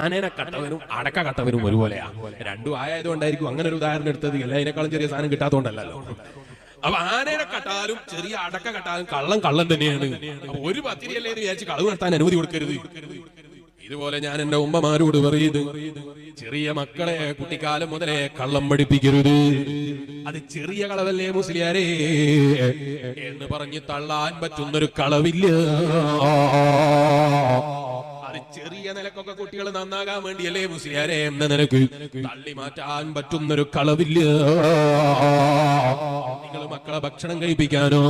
ആനേനെ കട്ടവനും അടക്ക കട്ടവനും ഒരുപോലെയാ. രണ്ടും ആയതുകൊണ്ടായിരിക്കും അങ്ങനെ ഒരു ഉദാഹരണം എടുത്തത്. എല്ലാതിനേക്കാളും ചെറിയ സാധനം കിട്ടാത്തതുകൊണ്ടല്ലോ അപ്പൊ ആനേനെ കട്ടാലും ചെറിയ അടക്ക കട്ടാലും കള്ളം കള്ളം തന്നെയാണ്. ഒരു പത്തിരിയല്ലേ എന്ന് വിചാരിച്ച് കളവ് നടത്താൻ അനുമതി കൊടുക്കരുത്. ഇതുപോലെ ഞാൻ എന്റെ ഉമ്മമാരോട് പറയുന്നത് ചെറിയ മക്കളെ കുട്ടിക്കാലം മുതലേ കള്ളം പഠിപ്പിക്കരുത്. അത് ചെറിയ കളവല്ലേ മുസ്ലിയാരേ? എന്ന് പറഞ്ഞ് തള്ളാൻ പറ്റുന്നൊരു കളവില്ല. അത് നിലക്കൊക്കെ കുട്ടികൾ നന്നാകാൻ വേണ്ടിയല്ലേ മുസ്ലിയാരെ എന്ന നിലയ്ക്ക് തള്ളി മാറ്റാൻ പറ്റുന്നൊരു കളവില്ല. നിങ്ങൾ മക്കളെ ഭക്ഷണം കഴിപ്പിക്കാനോ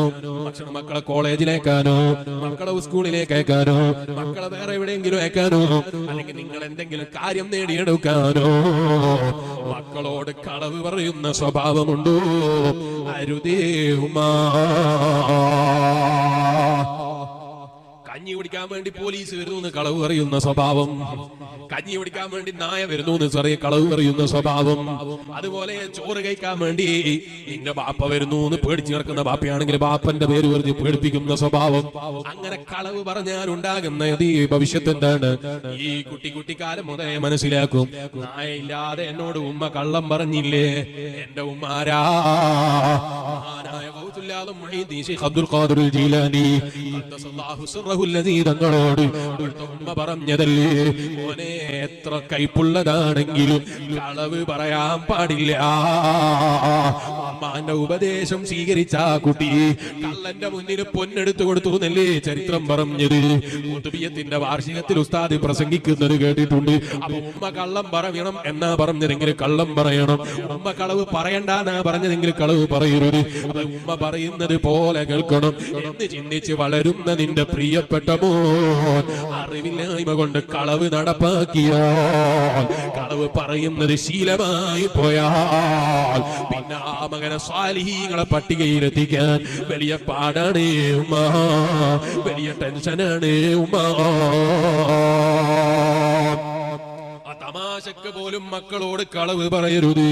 ഭക്ഷണം മക്കളെ കോളേജിലേക്കാനോ മക്കളെ സ്കൂളിലേക്കേക്കാനോ മക്കളെ വേറെ എവിടെയെങ്കിലും ഏക്കാനോ അല്ലെങ്കിൽ നിങ്ങൾ എന്തെങ്കിലും കാര്യം നേടിയെടുക്കാനോ. മക്കളോട് കളവ് പറയുന്ന സ്വഭാവമുണ്ടോ? അരുതേ ഉമാ കുടിക്കാൻ വേണ്ടി പോലീസ് വരുന്നു എന്ന് കളവ് പറയുന്ന സ്വഭാവം. കഞ്ഞി കുടിക്കാൻ വേണ്ടി നായ വരുന്നു എന്ന് ചെറിയ കളവ് പറയുന്ന സ്വഭാവം. അതുപോലെ ചോറ് കഴിക്കാൻ വേണ്ടി നിന്റെ ബാപ്പ വരുന്നു എന്ന് പേടിച്ചു കിടക്കുന്ന ബാപ്പയാണെങ്കിൽ ബാപ്പന്റെ പേര് പറഞ്ഞ് പേടിപ്പിക്കുന്ന സ്വഭാവം. അങ്ങനെ കളവ് പറഞ്ഞാൽ ഉണ്ടാകുന്ന ഭവിഷ്യത്ത് എന്താണ്? ഈ കുട്ടി കുട്ടിക്കാലം മുതലേ മനസ്സിലാക്കും. നായ ഇല്ലാതെ എന്നോട് ഉമ്മ കള്ളം പറഞ്ഞില്ലേ? എന്റെ ഉമ്മ ശൈഖ് അബ്ദുൽ ഖാദിർ ജീലാനി. തങ്ങളോട് ഉമ്മ പറഞ്ഞതല്ലേ? മോനെ എത്ര കൈപ്പുള്ളതാണെങ്കിലും കളവ് പറയാൻ പാടില്ല. അമ്മാന്റെ ഉപദേശം സ്വീകരിച്ച കുട്ടി. കള്ളന്റെ മുന്നിൽ പൊന്നെടുത്തു കൊടുത്തു എന്നല്ലേ ചരിത്രം പറഞ്ഞത്? കുതുബിയത്തിന്റെ വാർഷികത്തിൽ ഉസ്താദ് പ്രസംഗിക്കുന്നത് കേട്ടിട്ടുണ്ട്. അപ്പൊ ഉമ്മ കള്ളം പറയണം എന്നാ പറഞ്ഞതെങ്കിൽ കള്ളം പറയണം. ഉമ്മ കളവ് പറയണ്ടെന്നാ പറഞ്ഞതെങ്കിൽ കളവ് പറയരുത്. ഉമ്മ ഉമ്മ പറയുന്നത് പോലെ കേൾക്കണം. എന്ന് ചിന്തിച്ച് വളരുന്ന നിന്റെ പ്രിയപ്പെട്ട മോൻ അറിവില്ലായ്മ കൊണ്ട് കളവ് നടപ്പാക്കിയോ കളവ് പറയുന്നത് ശീലമായി പോയാൽ പിന്നെ ആ മകനെ സ്വാലിഹീങ്ങളെ പട്ടികയിലെത്തിക്കാൻ വലിയ പാടാണ് ഉമ്മ വലിയ ടെൻഷനാണ് ഉമ്മ. തമാശക്ക് പോലും മക്കളോട് കളവ് പറയരുത്.